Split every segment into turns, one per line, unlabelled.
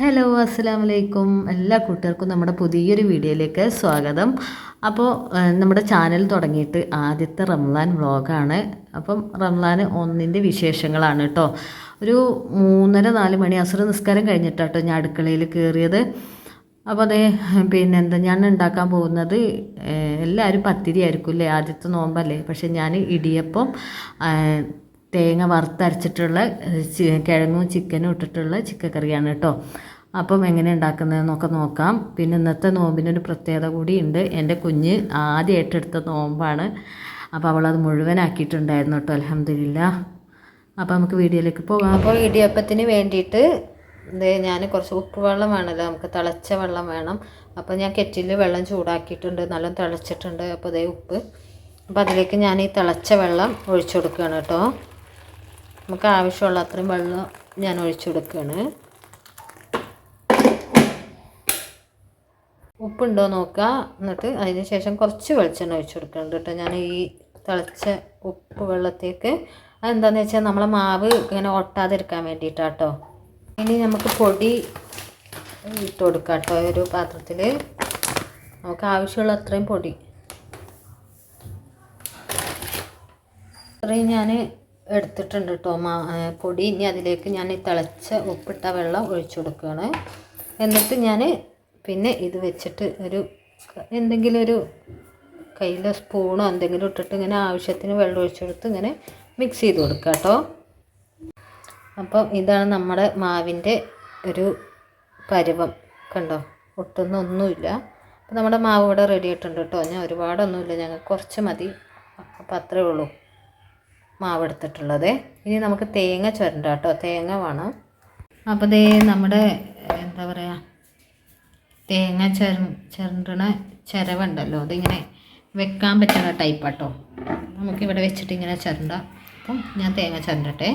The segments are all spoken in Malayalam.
ഹലോ അസ്സലാമു വലൈക്കും എല്ലാ കൂട്ടുകാർക്കും നമ്മുടെ പുതിയൊരു വീഡിയോയിലേക്ക് സ്വാഗതം. അപ്പോൾ നമ്മുടെ ചാനൽ തുടങ്ങിയിട്ട് ആദ്യത്തെ റംലാൻ വ്ളോഗാണ് അപ്പം റംലാൻ ഒന്നിന്റെ വിശേഷങ്ങളാണ് കേട്ടോ ഒരു മൂന്നര നാല് മണി അസുര നിസ്കാരം കഴിഞ്ഞിട്ടാട്ടോ ഞാൻ അടുക്കളയിൽ കയറിയത് അപ്പോൾ അതെ പിന്നെ എന്താ ഞാൻ ഉണ്ടാക്കാൻ പോകുന്നത് എല്ലാവരും പത്തിരി ആയിരിക്കും അല്ലേ ആദ്യത്തെ നോമ്പല്ലേ? പക്ഷേ ഞാൻ ഇടിയപ്പം തേങ്ങ വറുത്തരച്ചിട്ടുള്ള കിഴങ്ങും ചിക്കനും ഇട്ടിട്ടുള്ള ചിക്കൻ കറിയാണ് കേട്ടോ. അപ്പം എങ്ങനെ ഉണ്ടാക്കുന്നതെന്നൊക്കെ നോക്കാം. പിന്നെ ഇന്നത്തെ നോമ്പിനൊരു പ്രത്യേകത കൂടി ഉണ്ട് എന്റെ കുഞ്ഞ് ആദ്യമായിട്ട് എടുത്ത നോമ്പാണ്. അപ്പോൾ അവളത് മുഴുവനാക്കിയിട്ടുണ്ടായിരുന്നു കേട്ടോ അലഹമില്ല അപ്പോൾ നമുക്ക് വീഡിയോയിലേക്ക് പോകാം.
അപ്പോൾ ഇടിയപ്പത്തിന് വേണ്ടിയിട്ട് ഇത് ഞാൻ കുറച്ച് ഉപ്പ് വെള്ളം വേണമല്ലോ നമുക്ക് തിളച്ച വെള്ളം വേണം. അപ്പോൾ ഞാൻ കെറ്റിൽ വെള്ളം ചൂടാക്കിയിട്ടുണ്ട് നല്ല തിളച്ചിട്ടുണ്ട്. അപ്പോൾ അതേ ഉപ്പ്. അപ്പോൾ അതിലേക്ക് ഞാൻ ഈ തിളച്ച വെള്ളം ഒഴിച്ചു കൊടുക്കുകയാണ് കേട്ടോ. നമുക്ക് ആവശ്യമുള്ള അത്രയും വെള്ളം ഞാൻ ഒഴിച്ചു കൊടുക്കുകയാണ് ഉപ്പുണ്ടോ നോക്കുക എന്നിട്ട് അതിന് ശേഷം കുറച്ച് വെളിച്ചെണ്ണ ഒഴിച്ചു കൊടുക്കുന്നുണ്ട് കേട്ടോ. ഞാൻ ഈ തിളച്ച ഉപ്പ് വെള്ളത്തേക്ക് അതെന്താണെന്ന് വെച്ചാൽ നമ്മളെ മാവ് ഇങ്ങനെ ഒട്ടാതിരിക്കാൻ വേണ്ടിയിട്ടാട്ടോ ഇനി നമുക്ക് പൊടി ഇട്ട് കൊടുക്കാം കേട്ടോ ഒരു പാത്രത്തിൽ നമുക്ക് ആവശ്യമുള്ള അത്രയും പൊടി. അത്രയും ഞാൻ എടുത്തിട്ടുണ്ട് കേട്ടോ മാ പൊടി. ഇനി അതിലേക്ക് ഞാൻ തിളച്ച ഉപ്പിട്ട വെള്ളം ഒഴിച്ചു കൊടുക്കുകയാണ്. എന്നിട്ട് ഞാൻ പിന്നെ ഇത് വെച്ചിട്ട് ഒരു എന്തെങ്കിലും ഒരു കയ്യിൽ സ്പൂണോ എന്തെങ്കിലും ഇട്ടിട്ട് ഇങ്ങനെ ആവശ്യത്തിന് വെള്ളം ഒഴിച്ചു കൊടുത്ത് ഇങ്ങനെ മിക്സ് ചെയ്ത് കൊടുക്കുക കേട്ടോ അപ്പം ഇതാണ് നമ്മുടെ മാവിന്റെ ഒരു പരുവം കണ്ടോ? ഒട്ടുന്നൊന്നുമില്ല. അപ്പം നമ്മുടെ മാവ് ഇവിടെ റെഡി ആയിട്ടുണ്ട് കേട്ടോ ഞാൻ ഒരുപാടൊന്നുമില്ല. ഞങ്ങൾക്ക് കുറച്ച് മതി. അപ്പം അത്രേ ഉള്ളൂ. മാവ് എടുത്തിട്ടുള്ളത്. ഇനി നമുക്ക് തേങ്ങ ചുരണ്ട കേട്ടോ. തേങ്ങ വേണം. അപ്പോൾ ദേ നമ്മുടെ എന്താ പറയുക തേങ്ങ ചുര ചുരണ്ടണ ചിരവുണ്ടല്ലോ. അതിങ്ങനെ വെക്കാൻ പറ്റുന്ന ടൈപ്പ് കേട്ടോ നമുക്കിവിടെ വെച്ചിട്ട് ഇങ്ങനെ ചിരണ്ട. അപ്പം ഞാൻ തേങ്ങ ചിരണ്ടട്ടെ.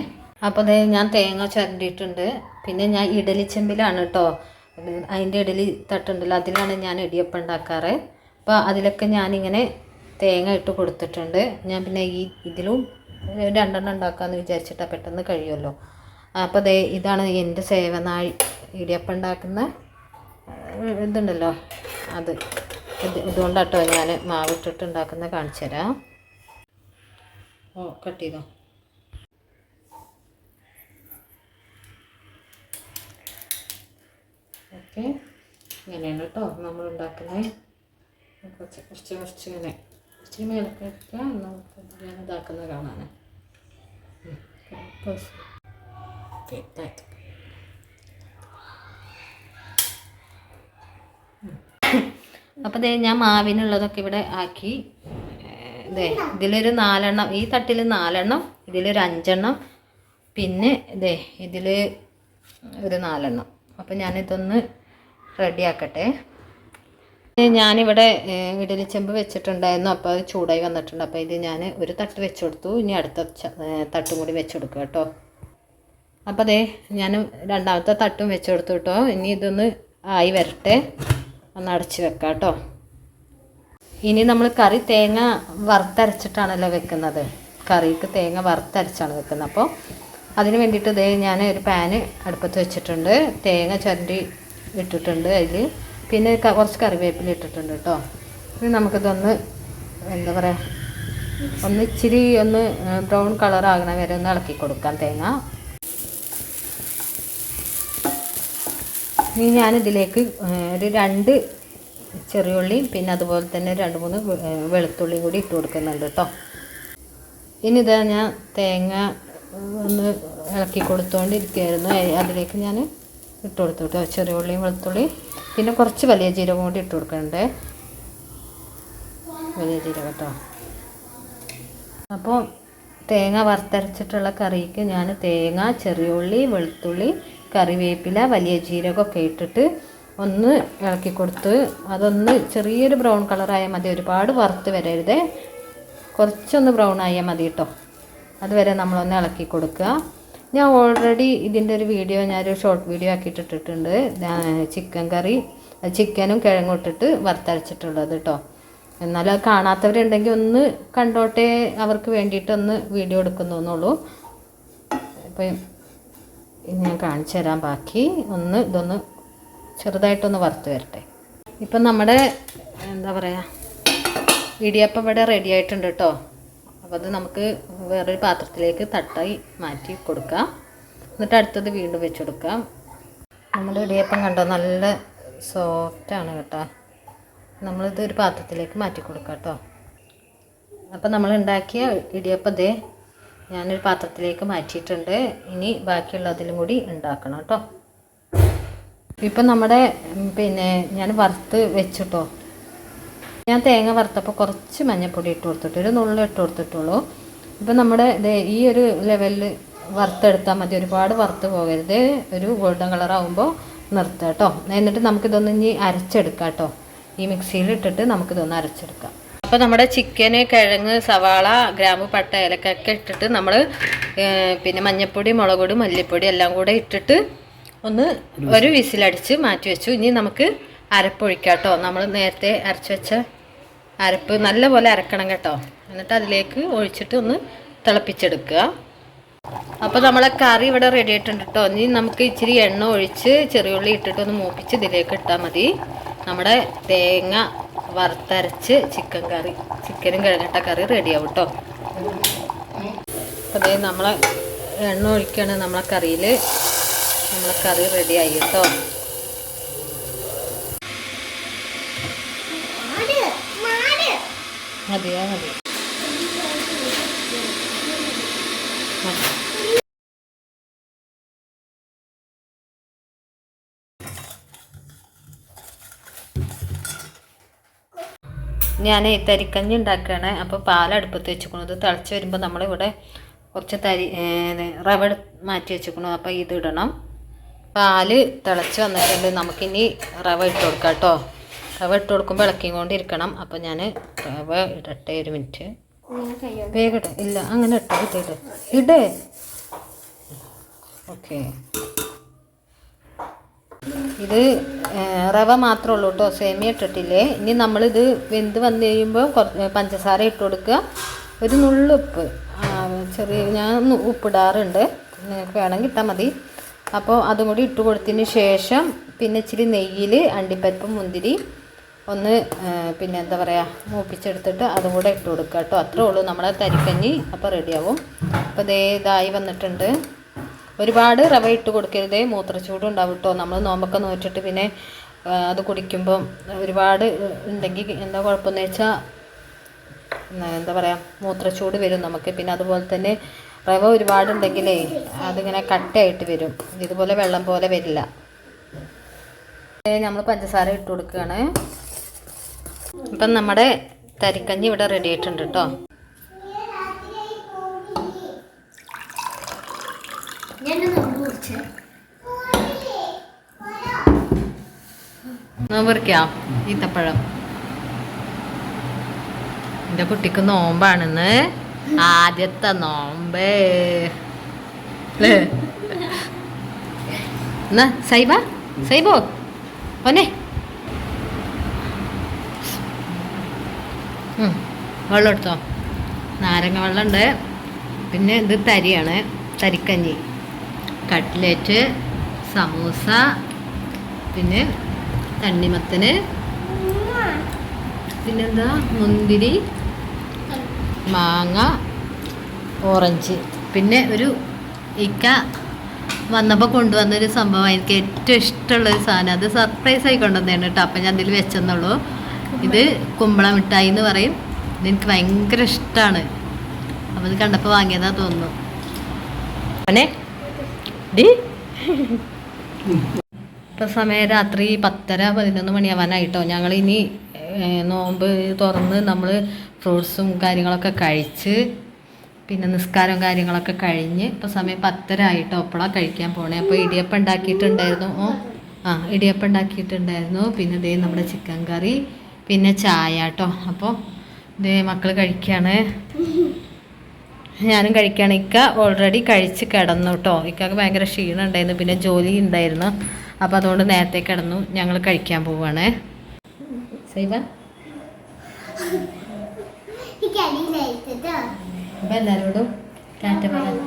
അപ്പോൾ ദേ ഞാൻ തേങ്ങ ചിരണ്ടിയിട്ടുണ്ട്. പിന്നെ ഞാൻ ഇഡലി ചെമ്പിലാണ് കേട്ടോ. അതിന്റെ ഇഡലി തട്ടുണ്ടല്ലോ. അതിലാണ് ഞാൻ ഇടിയപ്പം ഉണ്ടാക്കാറ്. അപ്പോൾ അതിലൊക്കെ ഞാനിങ്ങനെ തേങ്ങ ഇട്ട് കൊടുത്തിട്ടുണ്ട്. ഞാൻ പിന്നെ ഈ ഇതിലും രണ്ടെണ്ണം ഉണ്ടാക്കാമെന്ന് വിചാരിച്ചിട്ടാണ് പെട്ടെന്ന് കഴിയുമല്ലോ. അപ്പോൾ ദേ ഇതാണ് എന്റെ സേവനാഴി ഇടിയപ്പം ഉണ്ടാക്കുന്ന ഇതുണ്ടല്ലോ. അത് ഇത് ഇതുകൊണ്ടാട്ടോ ഞാൻ മാവിട്ടിട്ട് ഉണ്ടാക്കുന്ന കാണിച്ചു തരാം. ഓ കട്ട് ചെയ്തോ. ഓക്കെ. ഇങ്ങനെയാണ് കേട്ടോ നമ്മൾ ഉണ്ടാക്കുന്നത് കുറച്ച് കുറച്ച് കുറച്ച് ഇങ്ങനെ. ഇച്ചിരി മേലൊക്കെ വെക്കാം നമുക്ക് ഞാൻ ഇതാക്കുന്നത് അപ്പോൾ ദേ ഞാൻ മാവിനുള്ളതൊക്കെ ഇവിടെ ആക്കി. ഇതേ ഇതിലൊരു നാലെണ്ണം ഈ തട്ടിൽ നാലെണ്ണം ഇതിലൊരു അഞ്ചെണ്ണം പിന്നെ ഇതേ ഇതിൽ ഒരു നാലെണ്ണം. അപ്പോൾ ഞാനിതൊന്ന് റെഡിയാക്കട്ടെ. ഞാനിവിടെ ഇഡലിച്ചെമ്പ് ഇഡലി ചെമ്പ് വെച്ചിട്ടുണ്ടായിരുന്നു. അപ്പോൾ അത് ചൂടായി വന്നിട്ടുണ്ട്. അപ്പോൾ ഇത് ഞാൻ ഒരു തട്ട് വെച്ച് കൊടുത്തു ഇനി അടുത്ത തട്ടും കൂടി വെച്ച് കൊടുക്കുക കേട്ടോ. അപ്പോൾ അതെ ഞാൻ രണ്ടാമത്തെ തട്ടും വെച്ച് കൊടുത്തു കേട്ടോ. ഇനി ഇതൊന്ന് ആയി വരട്ടെ. ഒന്ന് അടച്ച് വെക്കാം കേട്ടോ. ഇനി നമ്മൾ കറി തേങ്ങ വറുത്തരച്ചിട്ടാണല്ലോ വെക്കുന്നത്. കറിക്ക് തേങ്ങ വറുത്തരച്ചാണ് വെക്കുന്നത്. അപ്പോൾ അതിന് വേണ്ടിയിട്ട് ഇതേ ഞാൻ ഒരു പാന് അടുപ്പത്ത് വെച്ചിട്ടുണ്ട്. തേങ്ങ ചുരണ്ടി ഇട്ടിട്ടുണ്ട് അതിൽ പിന്നെ കുറച്ച് കറിവേപ്പില ഇട്ടിട്ടുണ്ട് കേട്ടോ. ഇനി നമുക്കിതൊന്ന് എന്താ പറയുക ഒന്ന് ഇച്ചിരി ഒന്ന് ബ്രൗൺ കളർ ആകണ വരെ ഒന്ന് ഇളക്കി കൊടുക്കാം തേങ്ങ. ഇനി ഞാനിതിലേക്ക് ഒരു രണ്ട് ചെറിയുള്ളിയും പിന്നെ അതുപോലെ തന്നെ രണ്ട് മൂന്ന് വെളുത്തുള്ളിയും കൂടി ഇട്ട് കൊടുക്കുന്നുണ്ട് കേട്ടോ. ഇനി ഇതാ ഞാൻ തേങ്ങ ഒന്ന് ഇളക്കി കൊടുത്തുകൊണ്ടിരിക്കുകയായിരുന്നു അതിലേക്ക് ഞാൻ ഇട്ട് കൊടുത്തു കേട്ടോ ചെറിയ ഉള്ളിയും വെളുത്തുള്ളിയും. പിന്നെ കുറച്ച് വലിയ ജീരകം കൂടി ഇട്ട് കൊടുക്കണ്ടേ വലിയ ജീരകം കേട്ടോ അപ്പോൾ തേങ്ങ വറുത്തരച്ചിട്ടുള്ള കറിക്ക് ഞാൻ തേങ്ങ ചെറിയുള്ളി വെളുത്തുള്ളി കറിവേപ്പില വലിയ ജീരകമൊക്കെ ഇട്ടിട്ട് ഒന്ന് ഇളക്കി കൊടുത്ത് അതൊന്ന് ചെറിയൊരു ബ്രൗൺ കളറായാൽ മതി. ഒരുപാട് വറുത്ത് വരരുത്. കുറച്ചൊന്ന് ബ്രൗൺ ആയാൽ മതി കേട്ടോ അതുവരെ നമ്മളൊന്ന് ഇളക്കി കൊടുക്കുക. ഞാൻ ഓൾറെഡി ഇതിന്റെ ഒരു വീഡിയോ ഞാനൊരു ഷോർട്ട് വീഡിയോ ആക്കിയിട്ടിട്ടുണ്ട് ചിക്കൻ കറി ചിക്കനും കിഴങ്ങും ഇട്ടിട്ട് വറുത്തരച്ചിട്ടുള്ളത് കേട്ടോ എന്നാൽ അത് കാണാത്തവരുണ്ടെങ്കിൽ ഒന്ന് കണ്ടോട്ടെ അവർക്ക് വേണ്ടിയിട്ട് ഒന്ന് വീഡിയോ എടുക്കുന്നുള്ളൂ അപ്പം ഞാൻ കാണിച്ചു തരാം ബാക്കി. ഒന്ന് ഇതൊന്ന് ചെറുതായിട്ടൊന്ന് വറുത്ത് വരട്ടെ. ഇപ്പം നമ്മുടെ എന്താ പറയുക ഇടിയപ്പം ഇവിടെ റെഡി ആയിട്ടുണ്ട് കേട്ടോ അപ്പോൾ അത് നമുക്ക് വേറൊരു പാത്രത്തിലേക്ക് തട്ടായി മാറ്റി കൊടുക്കാം. എന്നിട്ട് അടുത്തത് വീണ്ടും വെച്ച് കൊടുക്കാം. നമ്മുടെ ഇടിയപ്പം കണ്ടോ? നല്ല സോഫ്റ്റാണ് കേട്ടോ. നമ്മളിത് ഒരു പാത്രത്തിലേക്ക് മാറ്റി കൊടുക്കാം കേട്ടോ. അപ്പം നമ്മൾ ഉണ്ടാക്കിയ ഇടിയപ്പം ദേ ഞാനൊരു പാത്രത്തിലേക്ക് മാറ്റിയിട്ടുണ്ട്. ഇനി ബാക്കിയുള്ളതിലും കൂടി ഉണ്ടാക്കണം കേട്ടോ. ഇപ്പം നമ്മുടെ പിന്നെ ഞാൻ വറുത്ത് വെച്ചിട്ടോ ഞാൻ തേങ്ങ വറുത്തപ്പോൾ കുറച്ച് മഞ്ഞൾപ്പൊടി ഇട്ട് കൊടുത്തിട്ട്. ഒരു നുള്ളു ഇട്ട് കൊടുത്തിട്ടുള്ളൂ. ഇപ്പം നമ്മുടെ ഈ ഒരു ലെവലിൽ വറുത്തെടുത്താൽ മതി. ഒരുപാട് വറുത്ത് പോകരുത്. ഒരു ഗോൾഡൻ കളർ ആകുമ്പോൾ നിർത്തുക കേട്ടോ എന്നിട്ട് നമുക്കിതൊന്ന് ഇനി അരച്ചെടുക്കാം കേട്ടോ ഈ മിക്സിയിൽ ഇട്ടിട്ട് നമുക്കിതൊന്ന് അരച്ചെടുക്കാം. അപ്പോൾ നമ്മുടെ ചിക്കന് കിഴങ്ങ് സവാള ഗ്രാമ്പ് പട്ട ഏലക്കൊക്കെ ഇട്ടിട്ട് നമ്മൾ പിന്നെ മഞ്ഞൾപ്പൊടി മുളക് പൊടി മല്ലിപ്പൊടി എല്ലാം കൂടെ ഇട്ടിട്ട് ഒന്ന് ഒരു വിസിലടിച്ച് മാറ്റി വെച്ചു. ഇനി നമുക്ക് അരപ്പൊഴിക്കാം കേട്ടോ നമ്മൾ നേരത്തെ അരച്ച് വെച്ച അരപ്പ് നല്ലപോലെ അരക്കണം കേട്ടോ. എന്നിട്ട് അതിലേക്ക് ഒഴിച്ചിട്ട് ഒന്ന് തിളപ്പിച്ചെടുക്കുക. അപ്പോൾ നമ്മളെ കറി ഇവിടെ റെഡി ആയിട്ടുണ്ട് കേട്ടോ. ഇനി നമുക്ക് ഇച്ചിരി എണ്ണ ഒഴിച്ച് ചെറിയുള്ളി ഇട്ടിട്ട് ഒന്ന് മൂപ്പിച്ച് ഇതിലേക്ക് ഇട്ടാൽ മതി. നമ്മുടെ തേങ്ങ വറുത്തരച്ച് ചിക്കൻ കറി ചിക്കനും കിഴങ്ങട്ട കറി റെഡിയാവും കേട്ടോ. അതേ നമ്മളെ എണ്ണ ഒഴിക്കുകയാണ് നമ്മളെ കറിയിൽ നമ്മളെ കറി റെഡിയായി കേട്ടോ. മതിയാ മതി. ഞാൻ തരിക്കഞ്ഞി ഉണ്ടാക്കുകയാണ്. അപ്പോൾ പാലടുപ്പത്ത് വെച്ചിരിക്കുന്നത്. തിളച്ച് വരുമ്പോൾ നമ്മളിവിടെ കുറച്ച് തരി റവ മാറ്റി വെച്ചിരിക്കണു അപ്പോൾ ഇത് ഇടണം. പാൽ തിളച്ച് വന്നിട്ടുണ്ട്. നമുക്കിനി റവ ഇട്ട് കൊടുക്കാം കേട്ടോ. റവ ഇട്ട് കൊടുക്കുമ്പോൾ ഇളക്കിയും കൊണ്ടിരിക്കണം അപ്പോൾ ഞാൻ റവ ഇടട്ടെ ഒരു മിനിറ്റ്. വേഗം ഇട. ഇല്ല അങ്ങനെ ഇട്ടോ ഇത് ഇട്. ഇടേ. ഓക്കെ. ഇത് റവ മാത്രമേ ഉള്ളൂ കേട്ടോ സേമിയ ഇട്ടിട്ടില്ലേ? ഇനി നമ്മളിത് വെന്ത് വന്നു കഴിയുമ്പോൾ കുറച്ച് പഞ്ചസാര ഇട്ട് കൊടുക്കുക. ഒരു നുള്ളുപ്പ് ചെറിയ ഞാൻ ഉപ്പിടാറുണ്ട്. നിങ്ങൾക്ക് വേണമെങ്കിൽ ഇട്ടാൽ മതി. അപ്പോൾ അതും കൂടി ഇട്ട് കൊടുത്തതിന് ശേഷം പിന്നെ ഇച്ചിരി നെയ്യിൽ അണ്ടിപ്പരിപ്പ് മുന്തിരി ഒന്ന് പിന്നെ എന്താ പറയുക മൂപ്പിച്ചെടുത്തിട്ട് അതും കൂടെ ഇട്ട് കൊടുക്കുക കേട്ടോ. അത്രേ ഉള്ളൂ നമ്മളെ തരിക്കഞ്ഞി അപ്പോൾ റെഡിയാവും അപ്പോൾ ദേ ഇതായി വന്നിട്ടുണ്ട്. ഒരുപാട് റവ ഇട്ട് കൊടുക്കരുതേ. മൂത്രച്ചൂട് ഉണ്ടാവും കേട്ടോ. നമ്മൾ നോമ്പൊക്കെ നോറ്റിട്ട് പിന്നെ അത് കുടിക്കുമ്പം ഒരുപാട് ഉണ്ടെങ്കിൽ എന്താ കുഴപ്പമെന്ന് വെച്ചാൽ എന്താ പറയുക മൂത്രച്ചൂട് വരും നമുക്ക്. പിന്നെ അതുപോലെ തന്നെ റവ ഒരുപാടുണ്ടെങ്കിലേ അതിങ്ങനെ കട്ടയായിട്ട് വരും. ഇതുപോലെ വെള്ളം പോലെ വരില്ല. നമ്മൾ പഞ്ചസാര ഇട്ട് കൊടുക്കുകയാണ്. അപ്പം നമ്മുടെ തരിക്കഞ്ഞി ഇവിടെ റെഡി ആയിട്ടുണ്ട് കേട്ടോ നോമ്പറിക്കാം ഈത്തപ്പഴം. എന്റെ കുട്ടിക്ക് നോമ്പാണെന്ന്. ആദ്യത്തെ നോമ്പ്? എന്നാ സൈബ? സൈബോ? പൊന്നെ. വെള്ളം എടുത്തോ? നാരങ്ങ വെള്ളമുണ്ട്. പിന്നെ ഇത് തരിയാണ്. തരിക്കഞ്ഞി. കട്ട്ലേറ്റ് സമൂസ പിന്നെ തണ്ണിമത്തന്. പിന്നെന്താ? മുന്തിരി മാങ്ങ ഓറഞ്ച്. പിന്നെ ഒരു ഇക്ക വന്നപ്പോൾ കൊണ്ടുവന്നൊരു സംഭവം. എനിക്ക് ഏറ്റവും ഇഷ്ടമുള്ളൊരു സാധനം. അത് സർപ്രൈസ് ആയി കൊണ്ടുവന്നതാണ് കേട്ടോ. അപ്പം ഞാൻ അതിൽ വെച്ചെന്നുള്ളൂ. ഇത് കുമ്പള മിഠായി എന്ന് പറയും. ഇതെനിക്ക് ഭയങ്കര ഇഷ്ടമാണ് അപ്പോൾ ഇത് കണ്ടപ്പോൾ വാങ്ങിയതാ തോന്നുന്നു. അനെ ഇപ്പം സമയം രാത്രി പത്തര പതിനൊന്ന് മണിയാവാനായിട്ടോ. ഞങ്ങൾ ഇനി നോമ്പ് തുറന്ന് നമ്മൾ ഫ്രൂട്ട്സും കാര്യങ്ങളൊക്കെ കഴിച്ച് പിന്നെ നിസ്കാരവും കാര്യങ്ങളൊക്കെ കഴിഞ്ഞ് ഇപ്പോൾ സമയം പത്തര ആയിട്ടോ. അപ്പോഴാണ് കഴിക്കാൻ പോണേ. അപ്പോൾ ഇടിയപ്പം ഉണ്ടാക്കിയിട്ടുണ്ടായിരുന്നു. ആ ഇടിയപ്പം ഉണ്ടാക്കിയിട്ടുണ്ടായിരുന്നു. പിന്നെ ദേ നമ്മുടെ ചിക്കൻ കറി. പിന്നെ ചായ കേട്ടോ അപ്പോൾ ഇത് മക്കൾ കഴിക്കുകയാണ് ഞാനും കഴിക്കുകയാണ് ഇക്ക ഓൾറെഡി കഴിച്ച് കിടന്നു കേട്ടോ ഇക്കക്ക് ഭയങ്കര ക്ഷീണം ഉണ്ടായിരുന്നു പിന്നെ ജോലി ഉണ്ടായിരുന്നു. അപ്പോൾ അതുകൊണ്ട് നേരത്തെ കിടന്നു. ഞങ്ങൾ കഴിക്കാൻ പോവുകയാണ് സൈബ? എല്ലാവരോടും ടാറ്റ പറയാം